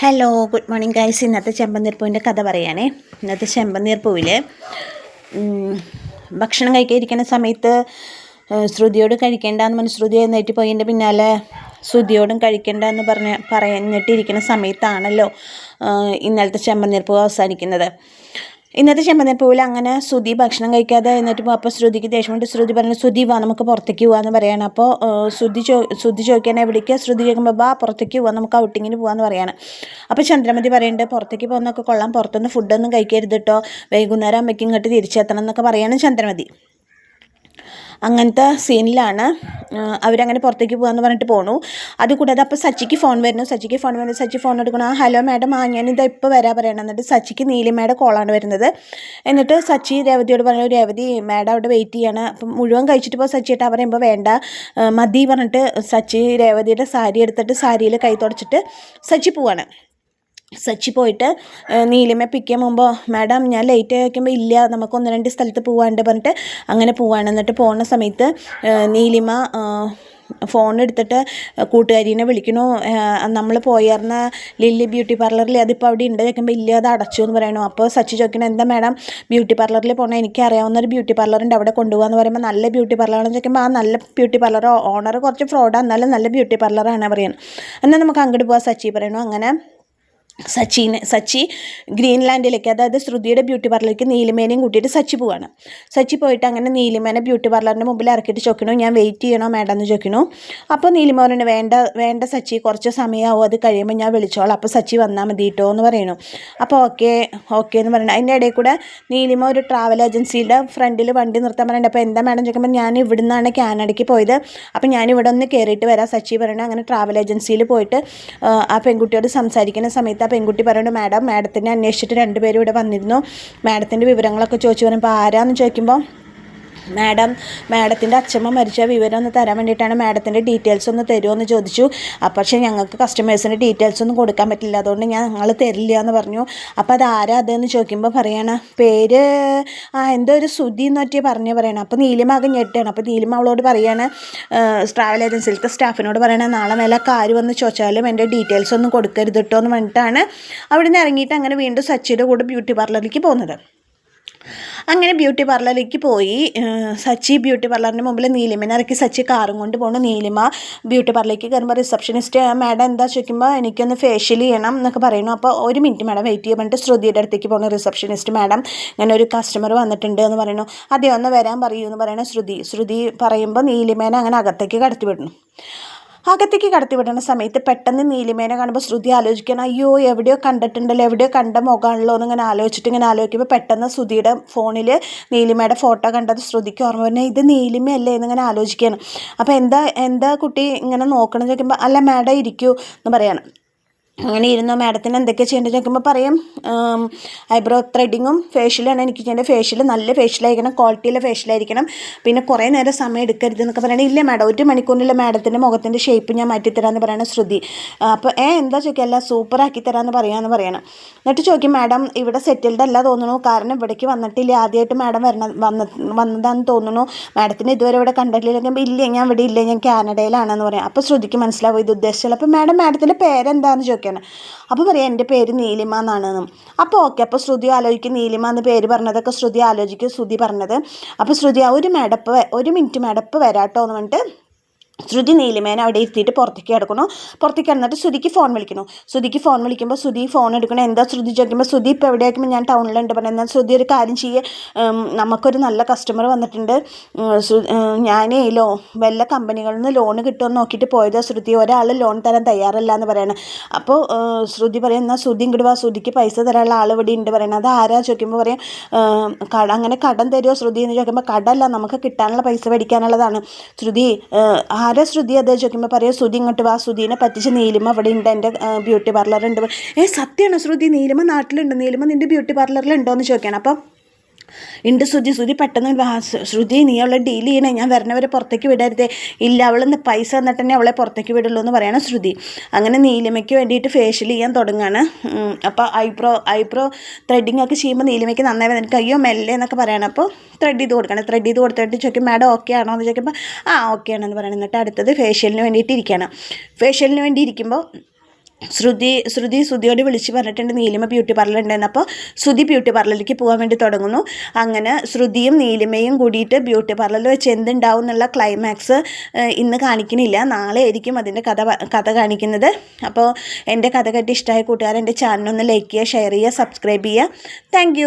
Hello good morning guys ഇന്നത്തെ ചെമ്പനീർപ്പൂവിന്റെ കഥ പറയാനേ. ഇന്നത്തെ ചെമ്പനീർപ്പൂവിൽ ഭക്ഷണം കഴിക്കാതിരിക്കുന്ന സമയത്ത് ശ്രുതിയോട് കഴിക്കേണ്ടെന്ന് പറഞ്ഞ് ശ്രുതി എഴുന്നേറ്റ് എന്റെ പിന്നാലെ ശ്രുതിയോടും കഴിക്കേണ്ട എന്ന് പറഞ്ഞ് പറഞ്ഞിട്ടിരിക്കുന്ന സമയത്താണല്ലോ ഇന്നലത്തെ ചെമ്പന്നീർപ്പൂവ് അവസാനിക്കുന്നത്. ഇന്നത്തെ ചെമ്പനപ്പൂവിൽ അങ്ങനെ ശ്രുതി ഭക്ഷണം കഴിക്കാതെ എന്നിട്ട് അപ്പോൾ ശ്രുതിക്ക് ദേഷ്യം കൊണ്ട് ശ്രുതി പറഞ്ഞു ശ്രുതി വാ നമുക്ക് പുറത്തേക്ക് പോകാമെന്ന് പറയാണ്. അപ്പോൾ ശ്രുതി ചോ ശ്രുതി ചോദിക്കാൻ എവിടേക്ക് ശ്രുതി ചോദിക്കുമ്പോൾ വാ പുറത്തേക്ക് പോവാം നമുക്ക് ഔട്ടിങ്ങിന് പോകാമെന്ന് പറയാണ്. അപ്പോൾ ചന്ദ്രമതി പറയുന്നുണ്ട് പുറത്തേക്ക് പോകുന്നൊക്കെ കൊള്ളാം പുറത്തുനിന്ന് ഫുഡൊന്നും കഴിക്കരുത് കേട്ടോ വൈകുന്നേരം അമ്മയ്ക്ക് ഇങ്ങോട്ട് തിരിച്ചെത്തണം എന്നൊക്കെ പറയാണ് ചന്ദ്രമതി. അങ്ങനത്തെ സീനിലാണ് അവരങ്ങനെ പുറത്തേക്ക് പോകാമെന്ന് പറഞ്ഞിട്ട് പോണു. അത് കൂടാതെ അപ്പോൾ സച്ചിക്ക് ഫോൺ വരുന്നു. സച്ചിക്ക് ഫോൺ വരുന്നു. സച്ചി ഫോൺ എടുക്കണം ആ ഹലോ മാഡം ആ ഞാനിതാ ഇപ്പോൾ വരാൻ പറയണം. എന്നിട്ട് സച്ചിക്ക് നീലിമയുടെ കോളാണ് വരുന്നത്. എന്നിട്ട് സച്ചി രേവതിയോട് പറഞ്ഞു രേവതി മാഡം അവിടെ വെയിറ്റ് ചെയ്യാണ്. അപ്പം മുഴുവൻ കഴിച്ചിട്ട് ഇപ്പോൾ സച്ചി ഏട്ടാ. പറയുമ്പോൾ വേണ്ട. മതി പറഞ്ഞിട്ട് സച്ചി രേവതിയുടെ സാരി എടുത്തിട്ട് സാരിയിൽ കൈ തുടച്ചിട്ട് സച്ചി പോവാണ്. സച്ചി പോയിട്ട് നീലിമ പിക്ക് പോകുമ്പോൾ മാഡം ഞാൻ ലേറ്റ് ആയി വയ്ക്കുമ്പോൾ ഇല്ല നമുക്ക് ഒന്ന് രണ്ട് സ്ഥലത്ത് പോവാണ്ട് പറഞ്ഞിട്ട് അങ്ങനെ പോവാണ്. എന്നിട്ട് പോകുന്ന സമയത്ത് നീലിമ ഫോൺ എടുത്തിട്ട് കൂട്ടുകാരീനെ വിളിക്കണു നമ്മൾ പോയിരുന്ന ലില്ലി ബ്യൂട്ടി പാർലറിൽ അതിപ്പോൾ അവിടെ ഉണ്ട് ചോദിക്കുമ്പോൾ ഇല്ല അത് അടച്ചു എന്ന് പറയണു. അപ്പോൾ സച്ചി ചോദിക്കണം എന്താ മാഡം ബ്യൂട്ടി പാർലറിൽ പോകണം എനിക്ക് അറിയാവുന്ന ഒരു ബ്യൂട്ടി പാർലർ ഉണ്ട് അവിടെ കൊണ്ടുപോകാന്ന് പറയുമ്പോൾ നല്ല ബ്യൂട്ടി പാർലറാണെന്ന് ചോദിക്കുമ്പോൾ ആ നല്ല ബ്യൂട്ടി പാർലർ ഓണർ കുറച്ച് ഫ്രോഡാണ് എന്നാലും നല്ല ബ്യൂട്ടി പാർലറാണ് പറയുന്നത് എന്നാൽ നമുക്ക് അങ്ങോട്ട് പോകാം സച്ചി പറയണു. അങ്ങനെ സച്ചിനെ സച്ചി ഗ്രീൻലാൻഡിലേക്ക് അതായത് ശ്രുതിയുടെ ബ്യൂട്ടി പാർലറിലേക്ക് നീലിമേനെയും കൂട്ടിയിട്ട് സച്ചി പോവാണ്. സച്ചി പോയിട്ട് അങ്ങനെ നീലിമേനെ ബ്യൂട്ടി പാർലറിന്റെ മുമ്പിൽ ഇറക്കിയിട്ട് ചോദിക്കണു ഞാൻ വെയിറ്റ് ചെയ്യണോ മേഡം എന്ന് ചോദിക്കണു. അപ്പോൾ നീലിമ വേണ്ട വേണ്ട സച്ചി കുറച്ച് സമയമാവും അത് കഴിയുമ്പോൾ ഞാൻ വിളിച്ചോളാം. അപ്പോൾ സച്ചി വന്നാൽ മതി കേട്ടോ എന്ന് പറയണു. അപ്പോൾ ഓക്കെ ഓക്കെ എന്ന് പറയണം. അതിന്റെ ഇടയിൽ കൂടെ നീലിമ ഒരു ട്രാവൽ ഏജൻസിയുടെ ഫ്രണ്ടിൽ വണ്ടി നിർത്താൻ പറയുന്നുണ്ട് അപ്പോൾ എന്താ മാഡം ചോദിക്കുമ്പോൾ ഞാൻ ഇവിടുന്നാണ് കാനഡയ്ക്ക് പോയത്. അപ്പോൾ ഞാൻ ഇവിടെ ഒന്ന് കയറിയിട്ട് വരാം. സച്ചി പറയണു അങ്ങനെ ട്രാവൽ ഏജൻസിയിൽ പോയിട്ട് ആ, പെൺകുട്ടിയോട് സംസാരിക്കുന്ന സമയത്ത് പെൺകുട്ടി പറയുന്നു മാഡം മാഡത്തിനെ അന്വേഷിച്ചിട്ട് രണ്ടുപേരും ഇവിടെ വന്നിരുന്നു. മാഡത്തിന്റെ വിവരങ്ങളൊക്കെ ചോദിച്ചു പറയുമ്പോൾ ആരാന്ന് ചോദിക്കുമ്പോൾ മാഡം മാഡത്തിന്റെ അച്ഛമ്മ മരിച്ച വിവരം ഒന്ന് തരാൻ വേണ്ടിയിട്ടാണ് മാഡത്തിന്റെ ഡീറ്റെയിൽസ് ഒന്ന് തരുമോ എന്ന് ചോദിച്ചു. അപ്പോൾ പക്ഷേ ഞങ്ങൾക്ക് കസ്റ്റമേഴ്സിന്റെ ഡീറ്റെയിൽസ് ഒന്നും കൊടുക്കാൻ പറ്റില്ല. അതുകൊണ്ട് ഞാൻ ഞങ്ങൾ തരില്ല എന്ന് പറഞ്ഞു. അപ്പോൾ അത് ആരാ അതെന്ന് ചോദിക്കുമ്പോൾ പറയണ. പേര് ആ എന്തോ ഒരു സുധി എന്ന് പറ്റി പറഞ്ഞു പറയണം. അപ്പോൾ നീലിമ ആകെ ഞെട്ടാണ്. അപ്പോൾ നീലിമ അവളോട് പറയാണ് ട്രാവൽ ഏജൻസിയിലത്തെ സ്റ്റാഫിനോട് പറയണ നാളെ മേലെ കാര് വന്ന് ചോദിച്ചാലും എന്റെ ഡീറ്റെയിൽസ് ഒന്നും കൊടുക്കരുത് കേട്ടോ എന്ന് പറഞ്ഞിട്ടാണ് നിന്ന് ഇറങ്ങിയിട്ട് അങ്ങനെ വീണ്ടും സച്ചിയുടെ കൂടെ ബ്യൂട്ടി പാർലറിലേക്ക് പോകുന്നത്. അങ്ങനെ ബ്യൂട്ടി പാർലറിലേക്ക് പോയി. സച്ചി ബ്യൂട്ടി പാർലറിന്റെ മുമ്പിൽ നീലിമനെ ഇറക്കി. സച്ചി കാറും കൊണ്ട് പോകണം നീലിമ ബ്യൂട്ടി പാർലറിലേക്ക് കയറുമ്പോൾ റിസപ്ഷനിസ്റ്റ് മാഡം എന്താ ചോദിക്കുമ്പോൾ എനിക്കൊന്ന് ഫേഷ്യൽ ചെയ്യണം എന്നൊക്കെ പറയുന്നു. അപ്പോൾ ഒരു മിനിറ്റ് മാഡം വെയിറ്റ് ചെയ്യാൻ പറഞ്ഞിട്ട് ശ്രുതിയുടെ അടുത്തേക്ക് പോകണം റിസപ്ഷനിസ്റ്റ് മാഡം ഇങ്ങനെ ഒരു കസ്റ്റമർ വന്നിട്ടുണ്ട് എന്ന് പറയുന്നു. അതേ ഒന്ന് വരാൻ പറയൂ എന്ന് പറയുന്ന ശ്രുതി. ശ്രുതി പറയുമ്പോൾ നീലിമേനെ അങ്ങനെ അകത്തേക്ക് കടത്തി വിടുന്നു അകത്തേക്ക് കടത്തി വിടുന്ന സമയത്ത് പെട്ടെന്ന് നീലിമേനെ കാണുമ്പോൾ ശ്രുതി ആലോചിക്കണം അയ്യോ എവിടെയോ കണ്ടിട്ടുണ്ടല്ലോ എവിടെയോ കണ്ട മുഖമാണല്ലോ എന്ന് ഇങ്ങനെ ആലോചിച്ചിട്ട് ഇങ്ങനെ ആലോചിക്കുമ്പോൾ പെട്ടെന്ന് ശ്രുതിയുടെ ഫോണിൽ നീലിമയുടെ ഫോട്ടോ കണ്ടത് ശ്രുതിക്ക് ഓർമ്മ വരുന്നത് ഇത് നീലിമയല്ലേ? എന്നിങ്ങനെ ആലോചിക്കുകയാണ്. അപ്പോൾ എന്താ എന്താ കുട്ടി ഇങ്ങനെ നോക്കണമെന്ന് ചോദിക്കുമ്പോൾ അല്ല മാഡം ഇരിക്കൂ എന്ന് പറയണം. അങ്ങനെ ഇരുന്ന മാഡത്തിന് എന്തൊക്കെ ചെയ്യേണ്ടത് നോക്കുമ്പോൾ പറയും ഐബ്രോ ത്രെഡിങ്ങും ഫേഷ്യലാണ്. എനിക്ക് ചെയ്യേണ്ടത് ഫേഷ്യൽ നല്ല ഫേഷ്യലായിരിക്കണം ക്വാളിറ്റിയുള്ള ഫേഷ്യലായിരിക്കണം. പിന്നെ കുറേ നേരം സമയം എടുക്കരുത് എന്നൊക്കെ പറയണേ. ഇല്ല മാഡം ഒരു മണിക്കൂറിനുള്ള മാഡത്തിന്റെ മുഖത്തിന്റെ ഷേപ്പ് ഞാൻ മാറ്റിത്തരാമെന്ന് പറയണ ശ്രുതി. അപ്പോൾ ഏ എന്താ ചോദിക്കുക? അല്ല സൂപ്പറാക്കി തരാമെന്ന് പറയാമെന്ന് പറയണം. എന്നിട്ട് ചോദിക്കും മാഡം ഇവിടെ സെറ്റിൽഡ് അല്ല തോന്നുന്നു. കാരണം ഇവിടേക്ക് വന്നിട്ടില്ല. ആദ്യമായിട്ട് മാഡം വരണ വന്ന വന്നതാണെന്ന് തോന്നുന്നു. മാഡത്തിന് ഇതുവരെ ഇവിടെ കണ്ടിട്ടില്ലെങ്കിൽ ഇല്ല ഞാൻ ഇവിടെ ഇല്ല. ഞാൻ കാനഡയിലാണെന്ന് പറയാം. അപ്പോൾ ശ്രുതിക്ക് മനസ്സിലാവും ഇത് ഉദ്ദേശിച്ചത് അപ്പോൾ മാഡം മാഡത്തിന്റെ പേരെന്താന്ന് ചോദിക്കണം അപ്പോൾ പറയാം എന്റെ പേര് നീലിമ എന്നാണെന്നും അപ്പോൾ ഓക്കെ അപ്പോൾ ശ്രുതി ആലോചിക്കും. നീലിമ എന്ന് പേര് പറഞ്ഞതൊക്കെ ശ്രുതി ആലോചിക്കും ശ്രുതി പറഞ്ഞത്. അപ്പോൾ ശ്രുതി ആ ഒരു മേടപ്പ് ഒരു മിനിറ്റ് മേടപ്പ് വരാട്ടോ എന്ന് പറഞ്ഞിട്ട് ശ്രുതി നീലിമേനെ അവിടെ ഇരുത്തിയിട്ട് പുറത്തേക്ക് കിടക്കുന്നു. പുറത്തേക്ക് കിടന്നിട്ട് ശ്രുതിക്ക് ഫോൺ വിളിക്കുന്നു. ശ്രുതിക്ക് ഫോൺ വിളിക്കുമ്പോൾ ശ്രുതി ഫോൺ എടുക്കണം. എന്താ ശ്രുതി ചോദിക്കുമ്പോൾ ശ്രുതി ഇപ്പോൾ എവിടെയാക്കുമ്പോൾ ഞാൻ ടൗണിലുണ്ട് പറഞ്ഞു എന്നാൽ ശ്രുതി ഒരു കാര്യം ചെയ്യേ. നമുക്കൊരു നല്ല കസ്റ്റമർ വന്നിട്ടുണ്ട്. ഞാനേ ലോ വല്ല കമ്പനികളിൽ നിന്ന് ലോൺ കിട്ടുമെന്ന് നോക്കിയിട്ട് പോയതാ ശ്രുതി. ഒരാൾ ലോൺ തരാൻ തയ്യാറല്ല എന്ന് പറയണം അപ്പോൾ ശ്രുതി പറയും എന്നാൽ ശ്രുതി ഇങ്ങോട്ട് വാ. ശ്രുതിക്ക് പൈസ തരാനുള്ള ആൾ ഇവിടെ ഉണ്ട് പറയണം. അത് ആരാ? ചോദിക്കുമ്പോൾ പറയും കട അങ്ങനെ കടം തരുമോ ശ്രുതി എന്ന് ചോദിക്കുമ്പോൾ കടമല്ല നമുക്ക് കിട്ടാനുള്ള പൈസ മേടിക്കാനുള്ളതാണ്. ശ്രുതി ഏഹ്, ആരാ ശ്രുതി? അതെ ചോദിക്കുമ്പോൾ പറയാം ശ്രുതി ഇങ്ങോട്ട് വാ ശ്രുതിനെ പറ്റിച്ച് നീലിമ അവിടെ ഉണ്ട് എന്റെ ബ്യൂട്ടി പാർലർ ഉണ്ട് ഏ സത്യമാണ് ശ്രുതി നീലിമ നാട്ടിലുണ്ട് നീലിമ നിന്റെ ബ്യൂട്ടി പാർലറിലുണ്ടോ എന്ന് ചോദിക്കണം അപ്പം ഉണ്ട് ശ്രുതി ശ്രുതി പെട്ടെന്ന് ശ്രുതി നീ അവളെ ഡീൽ ചെയ്യണേ ഞാൻ വരണവരെ പുറത്തേക്ക് വിടരുതേ. ഇല്ല അവളെന്ന് പൈസ തന്നിട്ട് തന്നെ അവളെ പുറത്തേക്ക് വിടുള്ളൂ എന്ന് പറയണം ശ്രുതി. അങ്ങനെ നീലിമയ്ക്ക് വേണ്ടിയിട്ട് ഫേഷ്യൽ ചെയ്യാൻ തുടങ്ങുകയാണ് അപ്പോൾ ഐബ്രോ ഐബ്രോ ത്രെഡിങ് ഒക്കെ ചെയ്യുമ്പോൾ നീലിമയ്ക്ക് നന്നായി വന്നിട്ട് അയ്യോ മെല്ലെ എന്നൊക്കെ പറയണം. അപ്പോൾ ത്രെഡ് ചെയ്ത് കൊടുക്കണം. ത്രെഡ് ചെയ്ത് കൊടുത്തിട്ട് ചോദിക്കും മാഡം ഓക്കെ ആണോ? എന്ന് ചോദിക്കുമ്പോൾ ആ ഓക്കെ ആണെന്ന് പറയണം. എന്നിട്ട് അടുത്തത് ഫേഷ്യലിന് വേണ്ടിയിട്ട് ഇരിക്കുകയാണ് ഫേഷ്യലിന് വേണ്ടി ഇരിക്കുമ്പോൾ ശ്രുതി ശ്രുതി ശ്രുതിയോട് വിളിച്ച് പറഞ്ഞിട്ടുണ്ട് നീലിമ ബ്യൂട്ടി പാർലർ ഉണ്ടെന്ന് അപ്പോൾ ശ്രുതി ബ്യൂട്ടി പാർലറിലേക്ക് പോകാൻ വേണ്ടി തുടങ്ങുന്നു. അങ്ങനെ ശ്രുതിയും നീലിമയും കൂടിയിട്ട് ബ്യൂട്ടി പാർലറിൽ വെച്ച് എന്തുണ്ടാവും എന്നുള്ള ക്ലൈമാക്സ് ഇന്ന് കാണിക്കുന്നില്ല നാളെ ആയിരിക്കും അതിന്റെ കഥ കഥ കാണിക്കുന്നത്. അപ്പോൾ എന്റെ കഥ കേട്ട് ഇഷ്ടമായ കൂട്ടുകാർ എന്റെ ചാനൽ ഒന്ന് ലൈക്ക് ചെയ്യുക ഷെയർ ചെയ്യുക സബ്സ്ക്രൈബ് ചെയ്യുക. താങ്ക്